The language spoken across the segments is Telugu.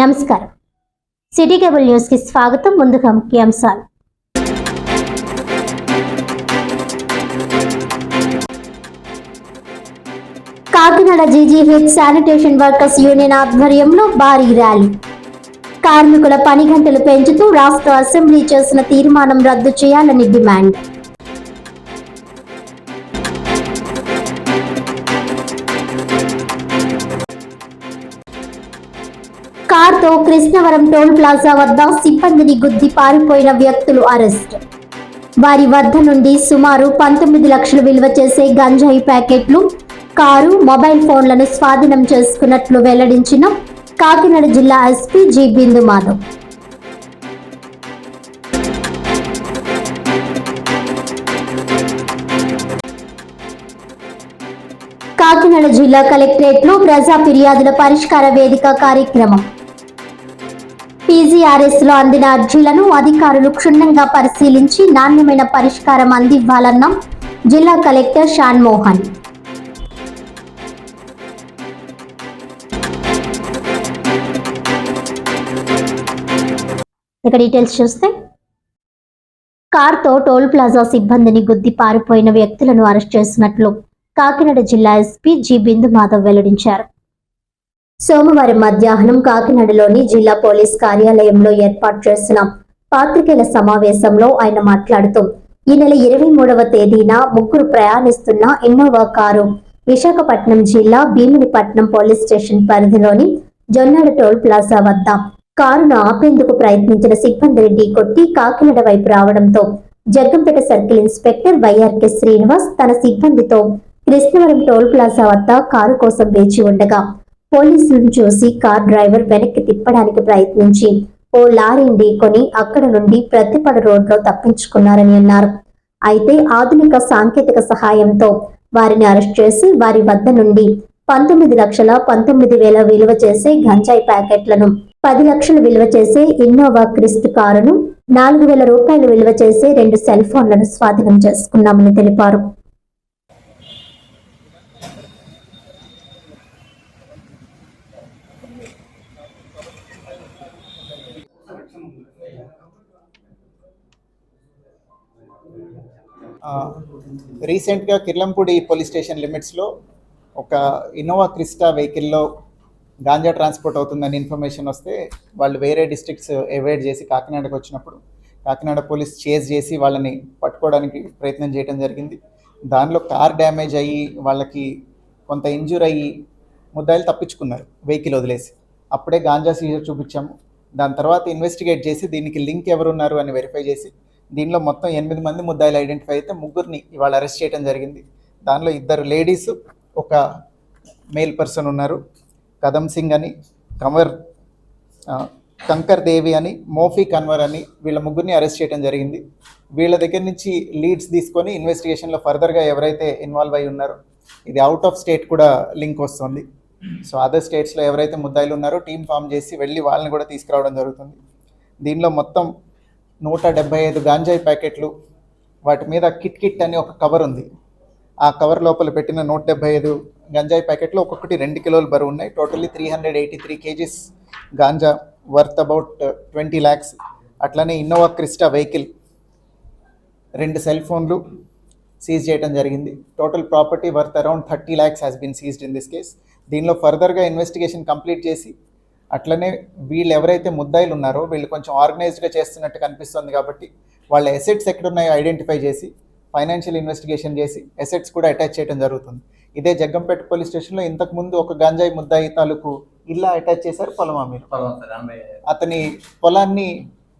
నమస్కారం. సిటీ కేబుల్ న్యూస్కి స్వాగతం. ముందుగా ముఖ్యాంశాలు. Kakinada GGH sanitation workers union ఆధ్వర్యంలో భారీ ర్యాలీ. కార్మికుల పని గంటలు పెంచుతూ రాష్ట్ర అసెంబ్లీ చేసిన తీర్మానం రద్దు చేయాలని డిమాండ్. కారుతో కృష్ణవరం టోల్ ప్లాజా వద్ద సిబ్బందిని గుద్ది పారిపోయిన వ్యక్తులు అరెస్ట్. వారి వద్ద నుండి సుమారు పంతొమ్మిది లక్షలు విలువ చేసే గంజాయి ప్యాకెట్లు కారు మొబైల్ ఫోన్లను స్వాధీనం చేసుకున్నట్లు వెల్లడించిన కాకినాడ జిల్లా ఎస్పీ జి బిందు మాధవ్. కాకినాడ జిల్లా కలెక్టరేట్లో ప్రజా ఫిర్యాదుల పరిష్కార వేదిక కార్యక్రమం. పీజీఆర్ఎస్లో అందిన అర్జీలను అధికారులు క్షుణ్ణంగా పరిశీలించి నాణ్యమైన పరిష్కారం అందివ్వాలన్న జిల్లా కలెక్టర్ షాన్ మోహన్ ఇక డీటెయిల్స్ చూస్తే కార్తో టోల్ ప్లాజా సిబ్బందిని గుద్ది పారిపోయిన వ్యక్తులను అరెస్ట్ చేసినట్లు కాకినాడ జిల్లా ఎస్పీ జి బిందు మాధవ్ వెల్లడించారు. సోమవారం మధ్యాహ్నం కాకినాడలోని జిల్లా పోలీస్ కార్యాలయంలో ఏర్పాటు చేసిన పాత్రికేయుల సమావేశంలో ఆయన మాట్లాడుతూ ఈ నెల ఇరవై మూడవ తేదీన ముగ్గురు ప్రయాణిస్తున్న ఇన్నోవా కారు విశాఖపట్నం జిల్లా భీమునిపట్నం పోలీస్ స్టేషన్ పరిధిలోని జొన్నాడ టోల్ ప్లాజా వద్ద కారును ఆపేందుకు ప్రయత్నించిన సిబ్బందిని ఢీకొట్టి కాకినాడ వైపు రావడంతో Jaggampeta circle inspector YRK Srinivas తన సిబ్బందితో కృష్ణవరం టోల్ ప్లాజా వద్ద కారు కోసం వేచి ఉండగా పోలీసులను చూసి కార్ డ్రైవర్ వెనక్కి తిప్పడానికి ప్రయత్నించి ఓ లారీని ఢీకొని అక్కడ నుండి ప్రతిపడ రోడ్లో తప్పించుకున్నారని అన్నారు. అయితే ఆధునిక సాంకేతిక సహాయంతో వారిని అరెస్ట్ చేసి వారి వద్ద నుండి పంతొమ్మిది లక్షల పంతొమ్మిది వేల విలువ చేసే గంజాయి ప్యాకెట్లను పది లక్షలు విలువ చేసే ఇన్నోవా క్రిస్ట్ కారును నాలుగు వేల రూపాయలు విలువ చేసే రెండు సెల్ ఫోన్లను స్వాధీనం చేసుకున్నామని తెలిపారు. రీసెంట్గా కిర్లంపూడి పోలీస్ స్టేషన్ లిమిట్స్లో ఒక ఇన్నోవా క్రిస్టా వెహికల్లో గాంజా ట్రాన్స్పోర్ట్ అవుతుందని ఇన్ఫర్మేషన్ వస్తే వాళ్ళు వేరే డిస్ట్రిక్ట్స్ అవాయిడ్ చేసి కాకినాడకు వచ్చినప్పుడు కాకినాడ పోలీస్ చేజ్ చేసి వాళ్ళని పట్టుకోవడానికి ప్రయత్నం చేయడం జరిగింది. దానిలో కార్ డ్యామేజ్ అయ్యి వాళ్ళకి కొంత ఇంజూర్ అయ్యి ముద్దాయిలు తప్పించుకున్నారు వెహికల్ వదిలేసి. అప్పుడే గాంజా సీజర్ చూపించాము. దాని తర్వాత ఇన్వెస్టిగేట్ చేసి దీనికి లింక్ ఎవరున్నారు అని వెరిఫై చేసి దీనిలో మొత్తం ఎనిమిది మంది ముద్దాయిలు ఐడెంటిఫై అయితే ముగ్గురిని ఇవాళ అరెస్ట్ చేయడం జరిగింది. దానిలో ఇద్దరు లేడీస్ ఒక మేల్ పర్సన్ ఉన్నారు. కదమ్ సింగ్ అని కంవర్ కంకర్ దేవి అని మోఫీ కన్వర్ అని వీళ్ళ ముగ్గురిని అరెస్ట్ చేయడం జరిగింది. వీళ్ళ దగ్గర నుంచి లీడ్స్ తీసుకొని ఇన్వెస్టిగేషన్లో ఫర్దర్గా ఎవరైతే ఇన్వాల్వ్ అయి ఉన్నారో ఇది అవుట్ ఆఫ్ స్టేట్ కూడా లింక్ వస్తుంది. సో అదర్ స్టేట్స్లో ఎవరైతే ముద్దాయిలు ఉన్నారో టీం ఫామ్ చేసి వెళ్ళి వాళ్ళని కూడా తీసుకురావడం జరుగుతుంది. దీనిలో మొత్తం నూట డెబ్బై ఐదు గాంజాయి ప్యాకెట్లు వాటి మీద కిట్ కిట్ అని ఒక కవర్ ఉంది. ఆ కవర్ లోపల పెట్టిన నూట డెబ్బై ఐదు గంజాయి ప్యాకెట్లు ఒక్కొక్కటి రెండు కిలోలు బరువు ఉన్నాయి. Totally three hundred eighty three KGs ganja worth about twenty lakhs అట్లనే ఇన్నోవా క్రిస్టా వెహికల్ రెండు సెల్ ఫోన్లు సీజ్ చేయడం జరిగింది. Total property worth around thirty lakhs has been seized in this case దీనిలో ఫర్దర్గా ఇన్వెస్టిగేషన్ కంప్లీట్ చేసి అట్లనే వీళ్ళు ఎవరైతే ముద్దాయిలు ఉన్నారో వీళ్ళు కొంచెం ఆర్గనైజ్డ్గా చేస్తున్నట్టు కనిపిస్తుంది కాబట్టి వాళ్ళ ఎసెట్స్ ఎక్కడున్నాయో ఐడెంటిఫై చేసి ఫైనాన్షియల్ ఇన్వెస్టిగేషన్ చేసి ఎసెట్స్ కూడా అటాచ్ చేయడం జరుగుతుంది. ఇదే జగ్గంపేట పోలీస్ స్టేషన్లో ఇంతకుముందు ఒక గంజాయి ముద్దాయి తాలూకు ఇల్లా అటాచ్ చేశారు పొలమా మీరు? అతని పొలాన్ని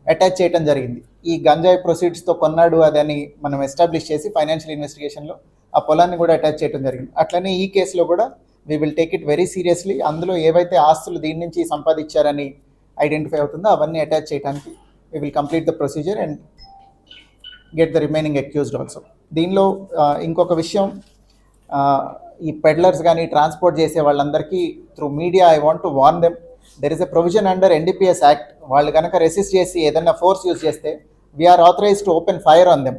అటాచ్ చేయడం జరిగింది. ఈ గంజాయి ప్రొసీడ్స్తో కొన్నాడు అదని మనం ఎస్టాబ్లిష్ చేసి ఫైనాన్షియల్ ఇన్వెస్టిగేషన్లో ఆ పొలాన్ని కూడా అటాచ్ చేయడం జరిగింది. అట్లనే ఈ కేసులో కూడా we will take it very seriously అందులో ఏవైతే ఆస్తులు దీని నుంచి సంపాదించారని ఐడెంటిఫై అవుతుందో అవన్నీ అటాచ్ చేయడానికి we will complete the procedure and get the remaining accused also దీనిలో ఇంకొక విషయం ఈ పెడ్లర్స్ కానీ ట్రాన్స్పోర్ట్ చేసే వాళ్ళందరికీ through media I want to warn them there is a provision under NDPS act వాళ్ళు కనుక రెసిస్ట్ చేసి ఏదైనా ఫోర్స్ యూజ్ చేస్తే we're authorise to open fire on them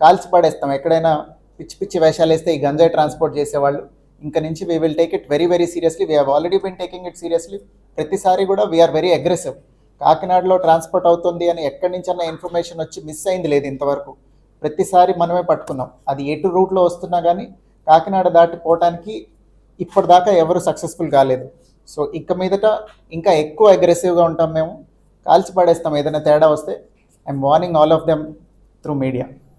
కాల్చి పడేస్తాం. ఎక్కడైనా పిచ్చి పిచ్చి వేషాలు వేస్తే ఈ గంజాయి ట్రాన్స్పోర్ట్ చేసేవాళ్ళు ఇంకా నుంచి we will take it very very seriously we have already been taking it seriously ప్రతిసారి కూడా వీఆర్ వెరీ అగ్రెసివ్ కాకినాడలో ట్రాన్స్పోర్ట్ అవుతుంది అని ఎక్కడి నుంచన్నా ఇన్ఫర్మేషన్ వచ్చి మిస్ అయింది లేదు ఇంతవరకు. ప్రతిసారి మనమే పట్టుకున్నాం. అది ఎటు రూట్లో వస్తున్నా కానీ కాకినాడ దాటిపోవటానికి ఇప్పటిదాకా ఎవరు సక్సెస్ఫుల్ కాలేదు. సో ఇక మీదట ఇంకా ఎక్కువ అగ్రెసివ్గా ఉంటాం మేము. కాల్చి పడేస్తాం ఏదైనా తేడా వస్తే I'm warning all of them through media